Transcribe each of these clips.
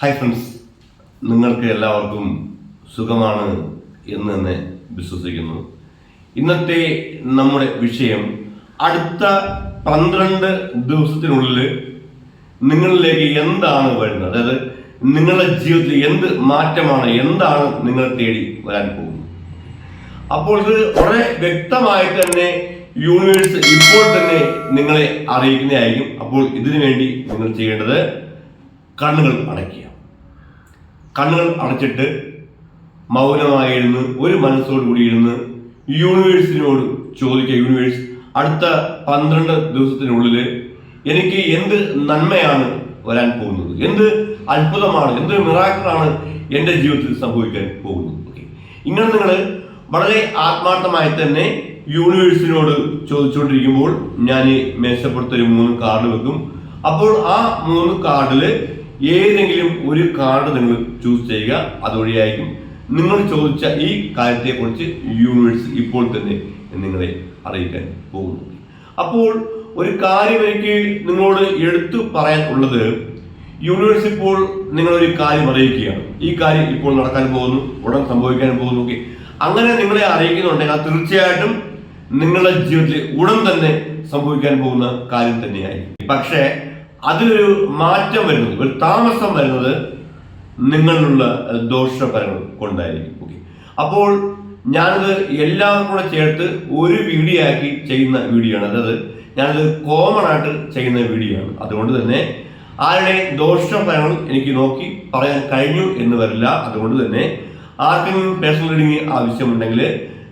Hi friends നിങ്ങൾക്ക് എല്ലാവർക്കും സുഖമാണ് എന്ന് തന്നെ വിശ്വസിക്കുന്നു. ഇന്നത്തെ നമ്മുടെ വിഷയം അടുത്ത പന്ത്രണ്ട് ദിവസത്തിനുള്ളിൽ നിങ്ങളിലേക്ക് എന്താണ് വരുന്നത്? അതായത് നിങ്ങളുടെ ജീവിതത്തിൽ എന്ത് മാറ്റമാണ് എന്താണ് നിങ്ങൾ തേടി വരാൻ പോകുന്നത്? അപ്പോൾ ഇത് വളരെ വ്യക്തമായി തന്നെ യൂണിവേഴ്സ് ഇപ്പോൾ തന്നെ നിങ്ങളെ അറിയിക്കുന്നതായിരിക്കും. അപ്പോൾ ഇതിനു വേണ്ടി നിങ്ങൾ ചെയ്യേണ്ടത് കണ്ണുകൾ അടയ്ക്കുക. കണ്ണുകൾ അടച്ചിട്ട് മൗനമായി ഇരുന്ന് ഒരു മനസ്സോട് കൂടി ഇരുന്ന് യൂണിവേഴ്സിനോട് ചോദിക്കുക യൂണിവേഴ്സ് അടുത്ത പന്ത്രണ്ട് ദിവസത്തിനുള്ളിൽ എനിക്ക് എന്ത് നന്മയാണ് വരാൻ പോകുന്നത്? എന്ത് അത്ഭുതമാണ് എന്ത് മിറാക്കിളാണ് എന്റെ ജീവിതത്തിൽ സംഭവിക്കാൻ പോകുന്നത്? ഓക്കെ ഇങ്ങനെ നിങ്ങൾ വളരെ ആത്മാർത്ഥമായി തന്നെ യൂണിവേഴ്സിനോട് ചോദിച്ചുകൊണ്ടിരിക്കുമ്പോൾ ഞാൻ മേശപ്പുറത്തൊരു മൂന്ന് കാർഡ് വെക്കും. അപ്പോൾ ആ മൂന്ന് കാർഡിൽ ഏതെങ്കിലും ഒരു കാർഡ് നിങ്ങൾ ചൂസ് ചെയ്യുക അതുവഴിയായിരിക്കും നിങ്ങൾ ചോദിച്ച ഈ കാര്യത്തെക്കുറിച്ച് യൂണിവേഴ്സ് ഇപ്പോൾ തന്നെ നിങ്ങളെ അറിയിക്കാൻ പോകുന്നു അപ്പോൾ ഒരു കാര്യം എനിക്ക് നിങ്ങളോട് എടുത്തു പറയാൻ ഉള്ളത് യൂണിവേഴ്സ് ഇപ്പോൾ നിങ്ങളൊരു കാര്യം അറിയിക്കുകയാണ്. ഈ കാര്യം ഇപ്പോൾ നടക്കാൻ പോകുന്നു ഉടൻ സംഭവിക്കാൻ പോകുന്നു ഓക്കെ അങ്ങനെ നിങ്ങളെ അറിയിക്കുന്നുണ്ടെങ്കിൽ അത് തീർച്ചയായിട്ടും നിങ്ങളുടെ ജീവിതത്തിൽ ഉടൻ തന്നെ സംഭവിക്കാൻ പോകുന്ന കാര്യം തന്നെയായി പക്ഷേ അതിലൊരു മാറ്റം വരുന്നത് ഒരു താമസം വരുന്നത് നിങ്ങളിലുള്ള ദോഷഫലങ്ങൾ കൊണ്ടായിരിക്കും. ഓക്കെ അപ്പോൾ ഞാനത് എല്ലാം കൂടെ ചേർത്ത് ഒരു വീഡിയോ ആക്കി ചെയ്യുന്ന വീഡിയോ ആണ് അതായത് ഞാനത് കോമൺ ആയിട്ട് ചെയ്യുന്ന വീഡിയോ ആണ് അതുകൊണ്ട് തന്നെ ആരുടെ ദോഷഫലങ്ങൾ എനിക്ക് നോക്കി പറയാൻ കഴിഞ്ഞു എന്ന് വരില്ല. അതുകൊണ്ട് തന്നെ ആർക്കെങ്കിലും പേഴ്സണൽ റീഡിംഗ് ആവശ്യമുണ്ടെങ്കിൽ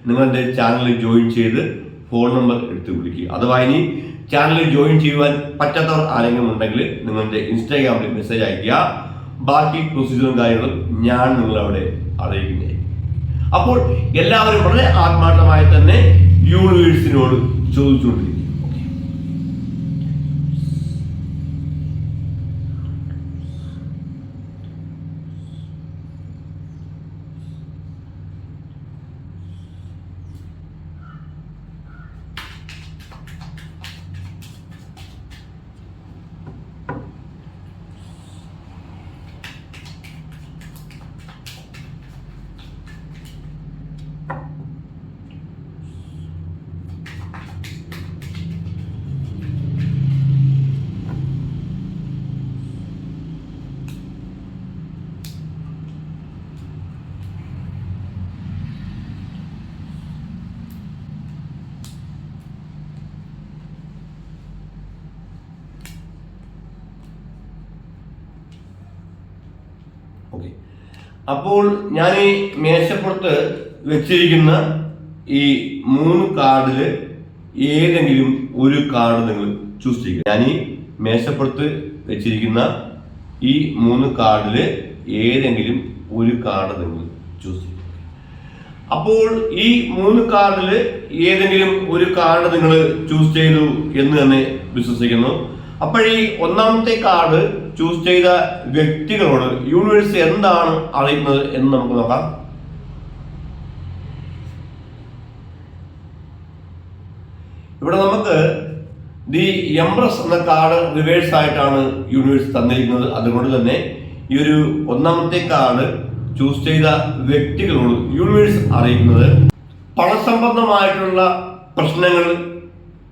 നിങ്ങളുടെ ചാനൽ ജോയിൻ ചെയ്ത് ഫോൺ നമ്പർ എടുത്ത് വിളിക്കുക. അഥവാ ഇനി ചാനലിൽ ജോയിൻ ചെയ്യുവാൻ പറ്റാത്തവർ ആരെങ്കിലും ഉണ്ടെങ്കിൽ നിങ്ങളുടെ ഇൻസ്റ്റാഗ്രാമിൽ മെസ്സേജ് അയക്കുക ബാക്കി പ്രൊസീജിയറും കാര്യങ്ങളും ഞാൻ നിങ്ങളവിടെ അറിയിക്കുന്നതായിരിക്കും. അപ്പോൾ എല്ലാവരും വളരെ ആത്മാർത്ഥമായി തന്നെ യൂണിവേഴ്സിനോട് ചോദിച്ചുകൊണ്ടിരിക്കും ഓക്കെ. അപ്പോൾ ഞാൻ ഈ മേശപ്പുറത്ത് വെച്ചിരിക്കുന്ന ഈ മൂന്ന് കാർഡിൽ ഏതെങ്കിലും ഒരു കാർഡ് നിങ്ങൾ ചൂസ് ചെയ്യുക. ഞാൻ ഈ മേശപ്പുറത്ത് വെച്ചിരിക്കുന്ന ഈ മൂന്ന് കാർഡിൽ ഏതെങ്കിലും ഒരു കാർഡ് നിങ്ങൾ ചൂസ് ചെയ്യുക. അപ്പോൾ ഈ മൂന്ന് കാർഡിൽ ഏതെങ്കിലും ഒരു കാർഡ് നിങ്ങൾ ചൂസ് ചെയ്തു എന്ന് തന്നെ വിശ്വസിക്കുന്നു. അപ്പോൾ ഈ ഒന്നാമത്തെ കാർഡ് ചൂസ് ചെയ്ത വ്യക്തികളോട് യൂണിവേഴ്സ് എന്താണ് അറിയുന്നത് എന്ന് നമുക്ക് നോക്കാം. ഇവിടെ നമുക്ക് ദി എംപ്രസ് എന്ന കാർഡ് റിവേഴ്സ് ആയിട്ടാണ് യൂണിവേഴ്സ് തന്നിരിക്കുന്നത്. അതുകൊണ്ട് തന്നെ ഈ ഒരു ഒന്നാമത്തെ കാർഡ് ചൂസ് ചെയ്ത വ്യക്തികളോട് യൂണിവേഴ്സ് അറിയുന്നത് പണസംബന്ധമായിട്ടുള്ള പ്രശ്നങ്ങൾ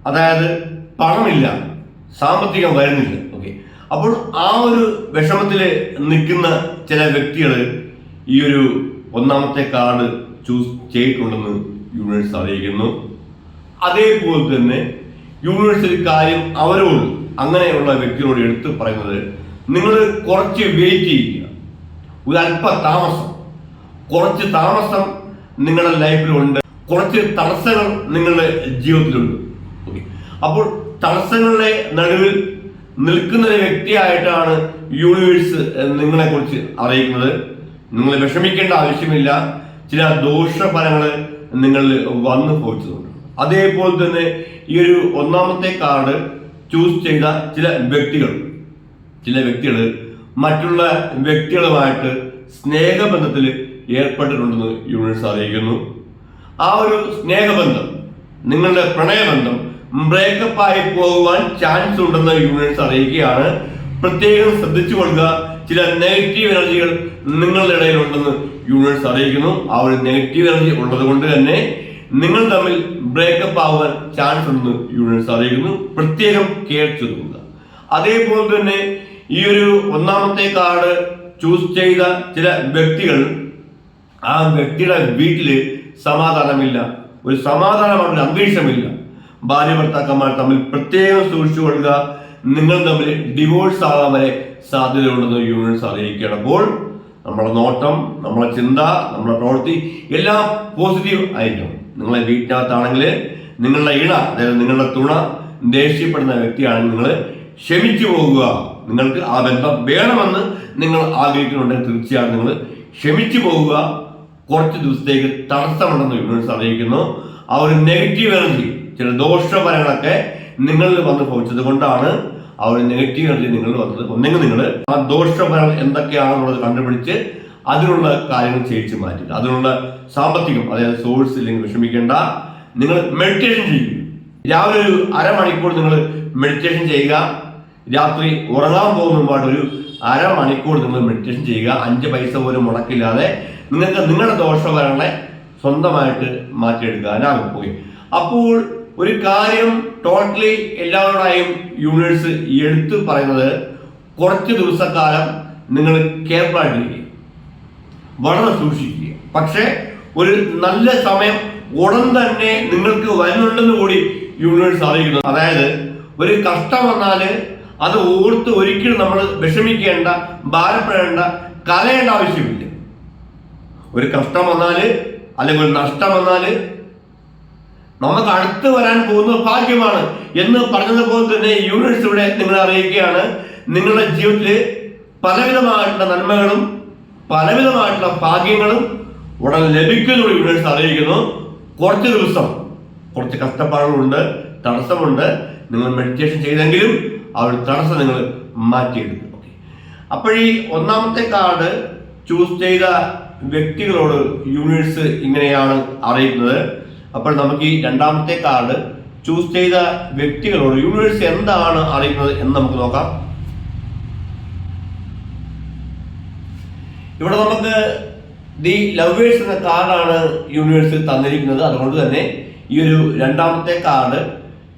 അതായത് പണമില്ല സാമ്പത്തികം വരുന്നില്ല. അപ്പോൾ ആ ഒരു വിഷമത്തിൽ നിൽക്കുന്ന ചില വ്യക്തികൾ ഈ ഒരു ഒന്നാമത്തെ കാർഡ് ചൂസ് ചെയ്തിട്ടുണ്ടെന്ന് യൂണിവേഴ്സ് അറിയിക്കുന്നു. അതേപോലെ തന്നെ യൂണിവേഴ്സ് ഒരു കാര്യം അവരോട് അങ്ങനെയുള്ള വ്യക്തികളോട് എടുത്തു പറയുന്നത് നിങ്ങൾ കുറച്ച് വെയിറ്റ് ചെയ്യുക. ഒരു അല്പ താമസം കുറച്ച് താമസം നിങ്ങളുടെ ലൈഫിലുണ്ട്. കുറച്ച് തടസ്സങ്ങൾ നിങ്ങളുടെ ജീവിതത്തിലുണ്ട്. അപ്പോൾ തടസ്സങ്ങളുടെ നടുവിൽ നിൽക്കുന്ന ഒരു വ്യക്തിയായിട്ടാണ് യൂണിവേഴ്സ് നിങ്ങളെ കുറിച്ച് അറിയിക്കുന്നത് നിങ്ങൾ വിഷമിക്കേണ്ട ആവശ്യമില്ല. ചില ദോഷഫലങ്ങൾ നിങ്ങൾ വന്നു പോയിട്ടുണ്ട്. അതേപോലെ തന്നെ ഈ ഒരു ഒന്നാമത്തെ കാർഡ് ചൂസ് ചെയ്ത ചില വ്യക്തികൾ. ചില വ്യക്തികൾ മറ്റുള്ള വ്യക്തികളുമായിട്ട് സ്നേഹബന്ധത്തിൽ ഏർപ്പെട്ടിട്ടുണ്ടെന്ന് യൂണിവേഴ്സ് അറിയിക്കുന്നു. ആ ഒരു സ്നേഹബന്ധം നിങ്ങളുടെ പ്രണയബന്ധം ബ്രേക്കപ്പ് ആയി പോകുവാൻ ചാൻസ് ഉണ്ടെന്ന് യൂണിവേഴ്സ് അറിയിക്കുകയാണ്. പ്രത്യേകം ശ്രദ്ധിച്ചു കൊള്ളുക. ചില നെഗറ്റീവ് എനർജികൾ നിങ്ങളുടെ ഇടയിൽ ഉണ്ടെന്ന് യൂണിവേഴ്സ് അറിയിക്കുന്നു. ആ ഒരു നെഗറ്റീവ് എനർജി ഉള്ളത് കൊണ്ട് തന്നെ നിങ്ങൾ തമ്മിൽ ബ്രേക്കപ്പ് ആവാൻ ചാൻസ് ഉണ്ടെന്ന് യൂണിവേഴ്സ് അറിയിക്കുന്നു. പ്രത്യേകം കെയർ ചെയ്തുകൊള്ളുക അതേപോലെ തന്നെ ഈ ഒരു ഒന്നാമത്തെ കാർഡ് ചൂസ് ചെയ്ത ചില വ്യക്തികൾ ആ വ്യക്തിയുടെ വീട്ടിൽ സമാധാനമില്ല. ഒരു സമാധാനമാണ് ഒരു അന്തരീക്ഷമില്ല. ഭാര്യ ഭർത്താക്കന്മാർ തമ്മിൽ പ്രത്യേകം സൂക്ഷിച്ചു കൊള്ളുക. നിങ്ങൾ തമ്മിൽ ഡിവോഴ്സ് ആകാൻ വരെ സാധ്യതയുണ്ടെന്ന് യൂണിയൻസ് അറിയിക്കുകയാണ്. അപ്പോൾ നമ്മുടെ നോട്ടം നമ്മുടെ ചിന്ത നമ്മുടെ പ്രവൃത്തി എല്ലാം പോസിറ്റീവ് ആയിരിക്കും. നിങ്ങളെ വീട്ടിനകത്താണെങ്കിൽ നിങ്ങളുടെ ഇണ അതായത് നിങ്ങളുടെ തുണ ദേഷ്യപ്പെടുന്ന വ്യക്തിയാണെങ്കിൽ നിങ്ങൾ ക്ഷമിച്ചു പോകുക. നിങ്ങൾക്ക് ആ ബന്ധം വേണമെന്ന് നിങ്ങൾ ആഗ്രഹിക്കുന്നുണ്ടെങ്കിൽ തീർച്ചയായും നിങ്ങൾ ക്ഷമിച്ചു പോകുക. കുറച്ച് ദിവസത്തേക്ക് തടസ്സമുണ്ടെന്ന് യൂണിവേഴ്സ് അറിയിക്കുന്നു. ആ ഒരു നെഗറ്റീവ് എനർജി ചില ദോഷഫലങ്ങളൊക്കെ നിങ്ങളിൽ വന്ന് ഭവിച്ചത് കൊണ്ടാണ് ആ ഒരു നെഗറ്റീവ് എനർജി നിങ്ങളിൽ വന്നത്. ഒന്നെങ്കിൽ നിങ്ങൾ ആ ദോഷഫലങ്ങൾ എന്തൊക്കെയാണെന്നുള്ളത് കണ്ടുപിടിച്ച് അതിനുള്ള കാര്യങ്ങൾ ചെയ്യിച്ച് മാറ്റുക. അതിനുള്ള സാമ്പത്തികം അതായത് സോഴ്സ് ഇല്ലെങ്കിൽ വിഷമിക്കേണ്ട. നിങ്ങൾ മെഡിറ്റേഷൻ ചെയ്യുക. രാവിലെ ഒരു അരമണിക്കൂർ നിങ്ങൾ മെഡിറ്റേഷൻ ചെയ്യുക. രാത്രി ഉറങ്ങാൻ പോകുന്ന മുമ്പായിട്ട് ഒരു അരമണിക്കൂർ നിങ്ങൾ മെഡിറ്റേഷൻ ചെയ്യുക. അഞ്ച് പൈസ പോലും മുടക്കില്ലാതെ നിങ്ങൾക്ക് നിങ്ങളുടെ ദോഷഫലങ്ങളെ സ്വന്തമായിട്ട് മാറ്റിയെടുക്കാനാകും. അപ്പോൾ ഒരു കാര്യം ടോട്ടലി എല്ലാവരോടായും യൂണിവേഴ്സ് എടുത്തു പറയുന്നത് കുറച്ച് ദിവസക്കാലം നിങ്ങൾ കെയർഫുൾ ആയിട്ടിരിക്കുക വളരെ സൂക്ഷിക്കുക. പക്ഷേ ഒരു നല്ല സമയം ഉടൻ തന്നെ നിങ്ങൾക്ക് വരുന്നുണ്ടെന്ന് കൂടി യൂണിവേഴ്സ് അറിയിക്കുന്നു. അതായത് ഒരു കഷ്ടം വന്നാൽ അത് ഓർത്ത് ഒരിക്കലും നമ്മൾ വിഷമിക്കേണ്ട ഭാരപ്പെടേണ്ട കലയേണ്ട ആവശ്യമില്ല. ഒരു കഷ്ടം വന്നാൽ അല്ലെങ്കിൽ ഒരു നഷ്ടം വന്നാൽ നമുക്ക് അടുത്ത് വരാൻ പോകുന്ന ഭാഗ്യമാണ് എന്ന് പറഞ്ഞതുപോലെ തന്നെ യൂണിവേഴ്സ് ഇവിടെ നിങ്ങളെ അറിയിക്കുകയാണ്. നിങ്ങളുടെ ജീവിതത്തിൽ പലവിധമായിട്ടുള്ള നന്മകളും പലവിധമായിട്ടുള്ള ഭാഗ്യങ്ങളും ഉടൻ ലഭിക്കുന്നു യൂണിവേഴ്സ് അറിയിക്കുന്നു. കുറച്ച് ദിവസം കുറച്ച് കഷ്ടപ്പാടുകളുണ്ട് തടസ്സമുണ്ട്. നിങ്ങൾ മെഡിറ്റേഷൻ ചെയ്തെങ്കിലും ആ ഒരു തടസ്സം നിങ്ങൾ മാറ്റിയെടുക്കും. ഓക്കെ അപ്പോൾ ഈ ഒന്നാമത്തെ കാർഡ് ചൂസ് ചെയ്ത വ്യക്തികളോട് യൂണിവേഴ്സ് ഇങ്ങനെയാണ് അറിയിക്കുന്നത്. അപ്പോൾ നമുക്ക് ഈ രണ്ടാമത്തെ കാർഡ് ചൂസ് ചെയ്ത വ്യക്തികളോട് യൂണിവേഴ്സ് എന്താണ് അറിയുന്നത് എന്ന് നമുക്ക് നോക്കാം. ഇവിടെ നമുക്ക് ദി ലവേഴ്സ് എന്ന കാർഡാണ് യൂണിവേഴ്സ് തന്നിരിക്കുന്നത്. അതുകൊണ്ട് തന്നെ ഈ ഒരു രണ്ടാമത്തെ കാർഡ്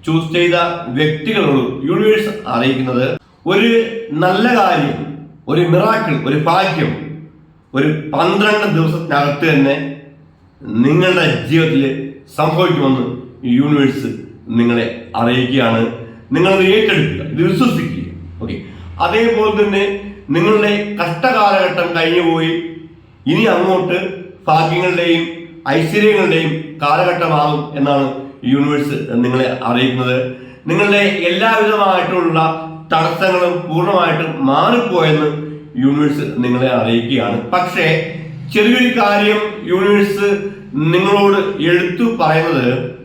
ചൂസ് ചെയ്ത വ്യക്തികളോട് യൂണിവേഴ്സ് അറിയിക്കുന്നത്. ഒരു നല്ല കാര്യം ഒരു മിറാക്കിൾ ഒരു ഭാഗ്യം ഒരു പന്ത്രണ്ട് ദിവസത്തിനകത്ത് തന്നെ നിങ്ങളുടെ ജീവിതത്തിൽ സംഭവിക്കുമെന്ന് യൂണിവേഴ്സ് നിങ്ങളെ അറിയിക്കുകയാണ്. നിങ്ങൾ ഇത് ഏറ്റെടുക്കുക ഇത് വിശ്വസിക്കുക. ഓക്കെ അതേപോലെ തന്നെ നിങ്ങളുടെ കഷ്ടകാലഘട്ടം കഴിഞ്ഞു പോയി. ഇനി അങ്ങോട്ട് ഭാഗ്യങ്ങളുടെയും ഐശ്വര്യങ്ങളുടെയും കാലഘട്ടമാകും എന്നാണ് യൂണിവേഴ്സ് നിങ്ങളെ അറിയിക്കുന്നത്. നിങ്ങളുടെ എല്ലാവിധമായിട്ടുള്ള തടസ്സങ്ങളും പൂർണമായിട്ടും മാറിപ്പോയെന്ന് യൂണിവേഴ്സ് നിങ്ങളെ അറിയിക്കുകയാണ്. പക്ഷേ ചെറിയൊരു കാര്യം യൂണിവേഴ്സ് നിങ്ങളോട് എഴുത്തു പറയുന്നത്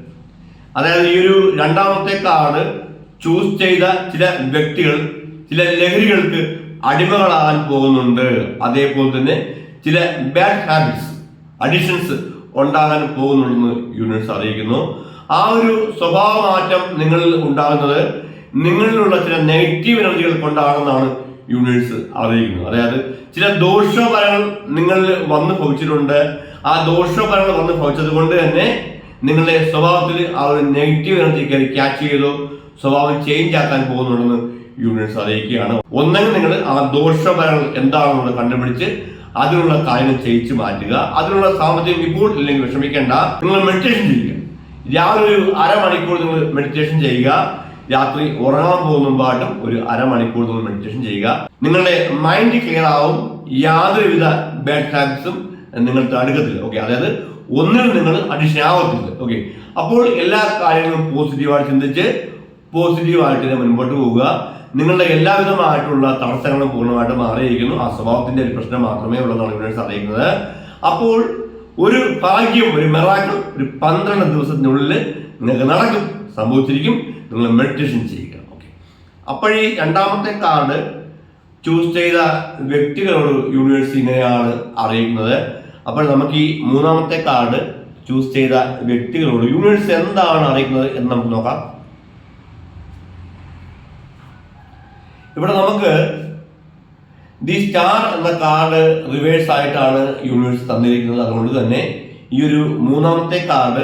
അതായത് ഈ ഒരു രണ്ടാമത്തെ കാർഡ് ചൂസ് ചെയ്ത ചില വ്യക്തികൾ ചില ലഹരികൾക്ക് അടിമകളാകാൻ പോകുന്നുണ്ട്. അതേപോലെ തന്നെ ചില ബാഡ് ഹാബിറ്റ്സ് അഡിഷൻസ് ഉണ്ടാകാൻ പോകുന്നുണ്ടെന്ന് യൂണിവേഴ്സ് അറിയിക്കുന്നു. ആ ഒരു സ്വഭാവ മാറ്റം നിങ്ങളിൽ ഉണ്ടാകുന്നത് നിങ്ങളിലുള്ള ചില നെഗറ്റീവ് എനർജികൾ കൊണ്ടാണെന്നാണ് യൂണിവേഴ്സ് അറിയിക്കുന്നത്. അതായത് ചില ദോഷഫലങ്ങൾ നിങ്ങളിൽ വന്ന് ഭവിച്ചിട്ടുണ്ട്. ആ ദോഷഫലങ്ങൾ വന്ന് ഭവിച്ചത് കൊണ്ട് തന്നെ നിങ്ങളുടെ സ്വഭാവത്തിൽ ആ ഒരു നെഗറ്റീവ് എനർജി കയറി ക്യാച്ച് ചെയ്തോ. സ്വഭാവം ചേഞ്ച് ആക്കാൻ പോകുന്നുണ്ടെന്ന് യൂണിവേഴ്സ് അറിയിക്കുകയാണ്. ഒന്നെങ്കിൽ നിങ്ങൾ ആ ദോഷഫലങ്ങൾ എന്താണെന്നുള്ളത് കണ്ടുപിടിച്ച് അതിനുള്ള കാര്യങ്ങൾ ചെയ്യിച്ച് മാറ്റുക. അതിനുള്ള സാമ്പത്തികം ഇപ്പോൾ ഇല്ലെങ്കിൽ വിഷമിക്കേണ്ട. നിങ്ങൾ മെഡിറ്റേഷൻ ചെയ്യുക. രാവിലെ ഒരു അരമണിക്കൂർ നിങ്ങൾ മെഡിറ്റേഷൻ ചെയ്യുക. രാത്രി ഉറങ്ങാൻ പോകുന്ന മുമ്പായിട്ടും ഒരു അരമണിക്കൂർ നിങ്ങൾ മെഡിറ്റേഷൻ ചെയ്യുക. നിങ്ങളുടെ മൈൻഡ് ക്ലിയർ ആവും. യാതൊരുവിധ ബാഡ് ഹാബിറ്റ്സും നിങ്ങൾക്ക് തടുക്കത്തില്ല ഓക്കെ അതായത് ഒന്നിനും നിങ്ങൾ അഡിഷൻ ആവത്തില്ല ഓക്കെ അപ്പോൾ എല്ലാ കാര്യങ്ങളും പോസിറ്റീവായിട്ട് ചിന്തിച്ച് പോസിറ്റീവായിട്ട് തന്നെ മുൻപോട്ട് പോവുക. നിങ്ങളുടെ എല്ലാവിധമായിട്ടുള്ള തടസ്സങ്ങളും പൂർണമായിട്ട് മാറിയിരിക്കുന്നു. ആ സ്വഭാവത്തിന്റെ ഒരു പ്രശ്നം മാത്രമേ ഉള്ളതാണ് യൂണിവേഴ്സ് അറിയിക്കുന്നത്. അപ്പോൾ ഒരു ഭാഗ്യം ഒരു മെറാക്കൾ ഒരു പന്ത്രണ്ട് ദിവസത്തിനുള്ളിൽ നിങ്ങൾക്ക് നടക്കും സംഭവിച്ചിരിക്കും. നിങ്ങൾ മെഡിറ്റേഷൻ ചെയ്യുക ഓക്കെ അപ്പോൾ ഈ രണ്ടാമത്തെ കാർഡ് ചൂസ് ചെയ്ത വ്യക്തികളോട് യൂണിവേഴ്സ് ഇങ്ങനെയാണ് അറിയിക്കുന്നത്. അപ്പോൾ നമുക്ക് ഈ മൂന്നാമത്തെ കാർഡ് ചൂസ് ചെയ്ത വ്യക്തികളോട് യൂണിവേഴ്സ് എന്താണ് അറിയിക്കുന്നത് എന്ന് നമുക്ക് നോക്കാം. ഇവിടെ നമുക്ക് ദി സ്റ്റാർ എന്ന കാർഡ് റിവേഴ്സ് ആയിട്ടാണ് യൂണിവേഴ്സ് തന്നിരിക്കുന്നത്. അതുകൊണ്ട് തന്നെ ഈ ഒരു മൂന്നാമത്തെ കാർഡ്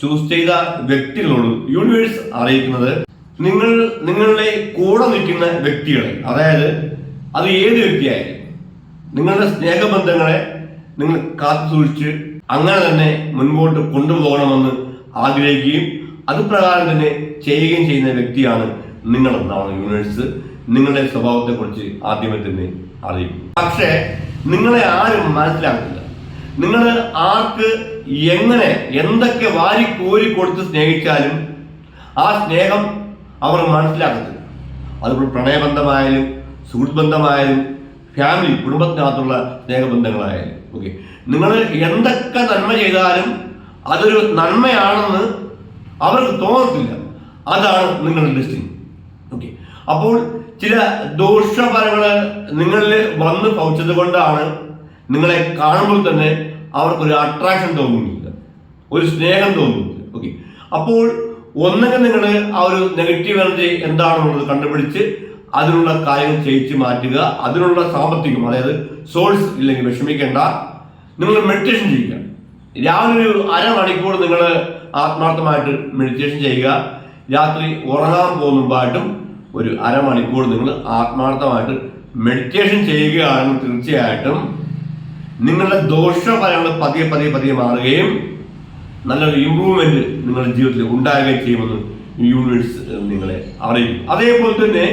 ചൂസ് ചെയ്ത വ്യക്തികളോട് യൂണിവേഴ്സ് അറിയിക്കുന്നത് നിങ്ങൾ നിങ്ങളുടെ കൂടെ നിൽക്കുന്ന വ്യക്തികളെ. അതായത് അത് ഏത് വ്യക്തിയായാലും നിങ്ങളുടെ സ്നേഹബന്ധങ്ങളെ നിങ്ങൾ കാത്തു സൂക്ഷിച്ച് അങ്ങനെ തന്നെ മുൻപോട്ട് കൊണ്ടുപോകണമെന്ന് ആഗ്രഹിക്കുകയും അതുപ്രകാരം തന്നെ ചെയ്യുകയും ചെയ്യുന്ന വ്യക്തിയാണ് നിങ്ങളെന്നാണ് യൂണിവേഴ്സ് നിങ്ങളുടെ സ്വഭാവത്തെക്കുറിച്ച് ആദ്യമേ തന്നെ അറിയിക്കും പക്ഷേ നിങ്ങളെ ആരും മനസ്സിലാക്കില്ല നിങ്ങൾ ആർക്ക് എങ്ങനെ എന്തൊക്കെ വാരി കോരി കൊടുത്ത് സ്നേഹിച്ചാലും ആ സ്നേഹം അവർ മനസ്സിലാക്കത്തില്ല. അതിപ്പോൾ പ്രണയബന്ധമായാലും സുഹൃത്ബന്ധമായാലും ഫാമിലി കുടുംബത്തിനകത്തുള്ള സ്നേഹബന്ധങ്ങളായാലും. ഓക്കെ നിങ്ങൾ എന്തൊക്കെ നന്മ ചെയ്താലും അതൊരു നന്മയാണെന്ന് അവർക്ക് തോന്നത്തില്ല. അതാണ് നിങ്ങളുടെ ലിസ്റ്റിംഗ് ഓക്കെ അപ്പോൾ ചില ദോഷഫലങ്ങൾ നിങ്ങളിൽ വന്ന് പൗച്ചത് കൊണ്ടാണ് നിങ്ങളെ കാണുമ്പോൾ തന്നെ അവർക്കൊരു അട്രാക്ഷൻ തോന്നുന്നില്ല. ഒരു സ്നേഹം തോന്നുന്നില്ല. ഓക്കെ അപ്പോൾ ഒന്നുകിൽ നിങ്ങൾ ആ ഒരു നെഗറ്റീവ് എനർജി എന്താണെന്നുള്ളത് കണ്ടുപിടിച്ച് അതിനുള്ള കാര്യങ്ങൾ ചെയ്യിച്ച് മാറ്റുക അതിനുള്ള സാമ്പത്തികം അതായത് സോഴ്സ് ഇല്ലെങ്കിൽ വിഷമിക്കേണ്ട. നിങ്ങൾ മെഡിറ്റേഷൻ ചെയ്യുക. രാവിലെ ഒരു അരമണിക്കൂർ നിങ്ങൾ ആത്മാർത്ഥമായിട്ട് മെഡിറ്റേഷൻ ചെയ്യുക. രാത്രി ഉറങ്ങാൻ പോകുമ്പോഴായിട്ടും ഒരു അരമണിക്കൂർ നിങ്ങൾ ആത്മാർത്ഥമായിട്ട് മെഡിറ്റേഷൻ ചെയ്യുകയാണെങ്കിൽ തീർച്ചയായിട്ടും നിങ്ങളുടെ ദോഷഫലങ്ങൾ പതിയെ പതിയെ പതിയെ മാറുകയും നല്ലൊരു ഇമ്പ്രൂവ്മെന്റ് നിങ്ങളുടെ ജീവിതത്തിൽ ഉണ്ടാകുകയും ചെയ്യുമെന്ന് യൂണിവേഴ്സ് നിങ്ങളെ അറിയിക്കും. അതേപോലെ തന്നെ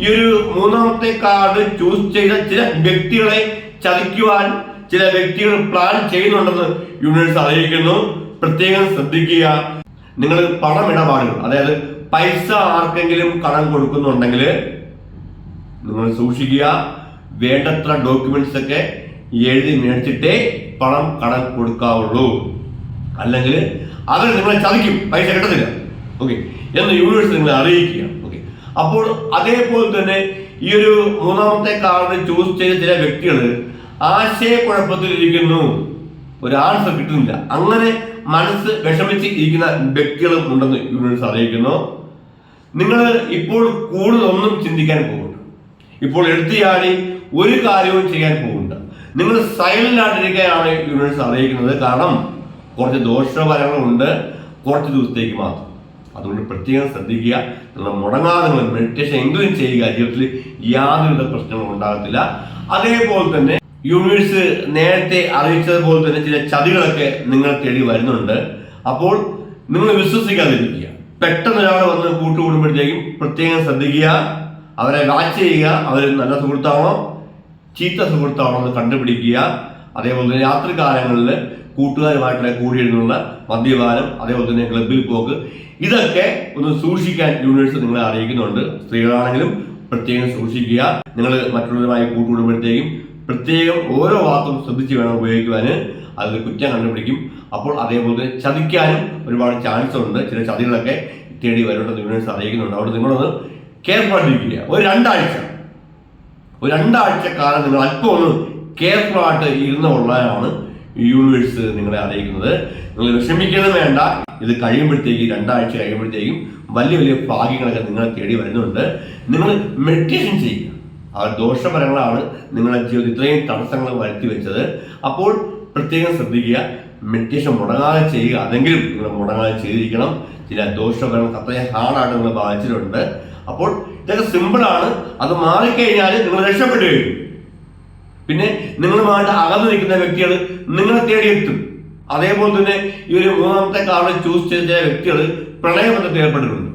ഈ ഒരു മൂന്നാമത്തെ കാർഡ് ചൂസ് ചെയ്ത ചില വ്യക്തികളെ ചതിക്കുവാൻ ചില വ്യക്തികൾ പ്ലാൻ ചെയ്യുന്നുണ്ടെന്ന് യൂണിവേഴ്സ് അറിയിക്കുന്നു. പ്രത്യേകം ശ്രദ്ധിക്കുക. നിങ്ങൾ പണമിടപാടുകൾ അതായത് പൈസ ആർക്കെങ്കിലും കടം കൊടുക്കുന്നുണ്ടെങ്കിൽ നിങ്ങൾ സൂക്ഷിക്കുക. വേണ്ടത്ര ഡോക്യുമെന്റ്സ് ഒക്കെ എഴുതി മേടിച്ചിട്ടേ പണം കടം കൊടുക്കാവുള്ളൂ. അല്ലെങ്കിൽ അവർ നിങ്ങളെ ചതിക്കും. പൈസ കിട്ടത്തില്ല. ഓക്കെ എന്ന് യൂണിവേഴ്സ് നിങ്ങളെ അറിയിക്കുക. അപ്പോൾ അതേപോലെ തന്നെ ഈ ഒരു മൂന്നാമത്തെ കാർഡ് ചൂസ് ചെയ്ത ചില വ്യക്തികൾ ആശയക്കുഴപ്പത്തിലിരിക്കുന്നു. ഒരു ആൻസർ കിട്ടുന്നില്ല. അങ്ങനെ മനസ്സ് വിഷമിച്ച് ഇരിക്കുന്ന വ്യക്തികളും ഉണ്ടെന്ന് യൂണിവേഴ്സ് അറിയിക്കുന്നു. നിങ്ങൾ ഇപ്പോൾ കൂടുതലൊന്നും ചിന്തിക്കാൻ പോകുന്നുണ്ട് ഇപ്പോൾ എടുത്തിയാടി ഒരു കാര്യവും ചെയ്യാൻ പോകുന്നുണ്ട് നിങ്ങൾ സൈലന്റ് ആയിട്ടിരിക്കാനാണ് യൂണിവേഴ്സ് അറിയിക്കുന്നത്. കാരണം കുറച്ച് ദോഷഫലങ്ങളുണ്ട്. കുറച്ച് ദിവസത്തേക്ക് മാത്രം. അതുകൊണ്ട് പ്രത്യേകം ശ്രദ്ധിക്കുക. നിങ്ങൾ മുടങ്ങാതെ നിങ്ങൾ മെഡിറ്റേഷൻ എങ്കിലും ചെയ്യുക. ജീവിതത്തിൽ യാതൊരുവിധ പ്രശ്നങ്ങളും ഉണ്ടാകത്തില്ല. അതേപോലെ തന്നെ യൂണിവേഴ്സ് നേരത്തെ അറിയിച്ചതുപോലെ തന്നെ ചില ചതികളൊക്കെ നിങ്ങൾ തേടി വരുന്നുണ്ട്. അപ്പോൾ നിങ്ങൾ വിശ്വസിക്കാതിരിക്കുക. പെട്ടെന്ന് ഒരാൾ വന്ന് കൂട്ടുകൂടുമ്പോഴത്തേക്കും പ്രത്യേകം ശ്രദ്ധിക്കുക. അവരെ വാച്ച് ചെയ്യുക. അവർ നല്ല സുഹൃത്താണോ? ചീത്ത സുഹൃത്താണോ എന്ന് കണ്ടുപിടിക്കുക. അതേപോലെ തന്നെ രാത്രികാലങ്ങളിൽ കൂട്ടുകാരുമായിട്ടുള്ള കൂടിയിരുന്നുള്ള മദ്യപാനം അതേപോലെ തന്നെ ക്ലബിൽ പോക്ക് ഇതൊക്കെ ഒന്ന് സൂക്ഷിക്കാൻ യൂണിവേഴ്സ് നിങ്ങളെ അറിയിക്കുന്നുണ്ട്. സ്ത്രീകളാണെങ്കിലും പ്രത്യേകം സൂക്ഷിക്കുക. നിങ്ങൾ മറ്റുള്ളവരുമായി കൂട്ടുകൂടുമ്പോഴത്തേക്കും പ്രത്യേകം ഓരോ വാക്കും ശ്രദ്ധിച്ച് വേണം ഉപയോഗിക്കുവാൻ അതിൽ കുറ്റം കണ്ടുപിടിക്കും. അപ്പോൾ അതേപോലെ തന്നെ ചതിക്കാനും ഒരുപാട് ചാൻസ് ഉണ്ട്. ചില ചതികളൊക്കെ തേടി വരുന്നുണ്ടെന്ന് യൂണിവേഴ്സ് അറിയിക്കുന്നുണ്ട്. അവിടെ നിങ്ങളൊന്ന് കെയർഫുൾ ഒരു രണ്ടാഴ്ച. ഒരു രണ്ടാഴ്ച കാലം നിങ്ങൾ അല്പം ഒന്ന് കെയർഫുൾ ആയിട്ട് ഇരുന്ന് കൊള്ളാനാണ് യൂണിവേഴ്സ് നിങ്ങളെ അറിയിക്കുന്നത്. നിങ്ങൾ വിഷമിക്കണം വേണ്ട. ഇത് കഴിയുമ്പോഴത്തേക്ക് രണ്ടാഴ്ച കഴിയുമ്പോഴത്തേക്കും വലിയ വലിയ ഭാഗ്യങ്ങളൊക്കെ നിങ്ങളെ തേടി വരുന്നുണ്ട്. നിങ്ങൾ മെഡിറ്റേഷൻ ചെയ്യുക. ആ ദോഷഫലങ്ങളാണ് നിങ്ങളെ ജീവിതത്തിൽ ഇത്രയും തടസ്സങ്ങൾ വരുത്തി വെച്ചത്. അപ്പോൾ പ്രത്യേകം ശ്രദ്ധിക്കുക. മെഡിറ്റേഷൻ മുടങ്ങാതെ ചെയ്യുക. അതെങ്കിലും നിങ്ങൾ മുടങ്ങാതെ ചെയ്തിരിക്കണം. ചില ദോഷഫലങ്ങൾ അത്രയും ഹാർഡായിട്ട് നിങ്ങൾ ബാധിച്ചിട്ടുണ്ട്. അപ്പോൾ ഇതൊക്കെ സിമ്പിളാണ് അത് മാറിക്കഴിഞ്ഞാൽ നിങ്ങൾ രക്ഷപ്പെട്ടു കഴിഞ്ഞു പിന്നെ നിങ്ങളുമായിട്ട് അകന്നു നിൽക്കുന്ന വ്യക്തികൾ നിങ്ങളെ തേടിയെത്തും. അതേപോലെ തന്നെ ഈ ഒരു മൂന്നാമത്തെ കാരണം ചൂസ് ചെയ്ത വ്യക്തികൾ പ്രളയബന്ധത്തിൽ ഏർപ്പെട്ടിട്ടുണ്ട്.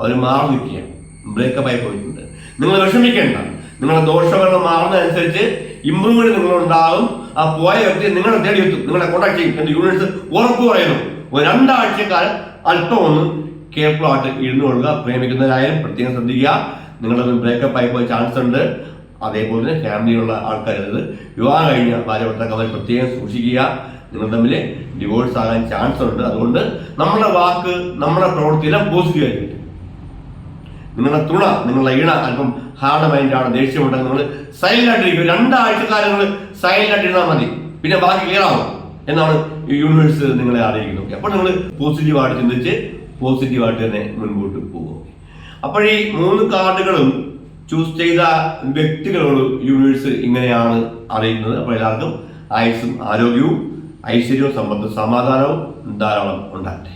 അവർ മാറി നിൽക്കുക ബ്രേക്കപ്പ് ആയി പോയിട്ടുണ്ട്. നിങ്ങൾ വിഷമിക്കേണ്ട. നിങ്ങളുടെ ദോഷങ്ങൾ മാറുന്നതനുസരിച്ച് ഇമ്പ്രൂവ്മെന്റ് നിങ്ങളുണ്ടാകും. ആ പോയ വ്യക്തി നിങ്ങളെ തേടിയെത്തും. നിങ്ങളെ കോൺടാക്ട് ചെയ്യും. എന്ന് യൂണിവേഴ്സ് ഉറപ്പ് പറയുന്നു. രണ്ടാഴ്ചക്കാലം അല്പം ഒന്ന് കെയർഫുൾ ആയിട്ട് ഇരുന്നു കൊള്ളുക. പ്രേമിക്കുന്നവരായാലും പ്രത്യേകം ശ്രദ്ധിക്കുക. നിങ്ങളൊന്ന് ബ്രേക്കപ്പ് ആയി പോയ ചാൻസ് ഉണ്ട്. അതേപോലെ തന്നെ ഫാമിലിയുള്ള ആൾക്കാർ. അതായത് വിവാഹം കഴിഞ്ഞ ഭാര്യ പ്രത്യേകം സൂക്ഷിക്കുക. നിങ്ങൾ തമ്മിൽ ഡിവോഴ്സ് ആകാൻ ചാൻസ് ഉണ്ട്. അതുകൊണ്ട് നമ്മുടെ വാക്ക് നമ്മുടെ പ്രവൃത്തിയെല്ലാം പോസിറ്റീവ് ആയിരിക്കും നിങ്ങളുടെ തുണ നിങ്ങളുടെ ഇണ അല്പം ഹാർഡ് മൈൻഡാണ് ദേഷ്യമുണ്ടെങ്കിൽ നിങ്ങൾ സൈലന്റ് ആയിട്ടിരിക്കും രണ്ടാഴ്ചക്കാലം നിങ്ങൾ സൈലന്റ് ആയിട്ടിരുന്നാൽ മതി. പിന്നെ ബാക്കി ക്ലിയർ ആവും എന്നാണ് യൂണിവേഴ്സ് നിങ്ങളെ അറിയിക്കുന്നത്. അപ്പോൾ നിങ്ങൾ പോസിറ്റീവായിട്ട് ചിന്തിച്ച് പോസിറ്റീവായിട്ട് തന്നെ മുൻപോട്ട് പോകും അപ്പോൾ ഈ മൂന്ന് കാർഡുകളും ചൂസ് ചെയ്ത വ്യക്തികളോട് യൂണിവേഴ്സ് ഇങ്ങനെയാണ് അറിയുന്നത്. അപ്പോൾ എല്ലാവർക്കും ആയുസ്സും ആരോഗ്യവും ഐശ്വര്യവും സമ്പത്തും സമാധാനവും ധാരാളം ഉണ്ടാകട്ടെ.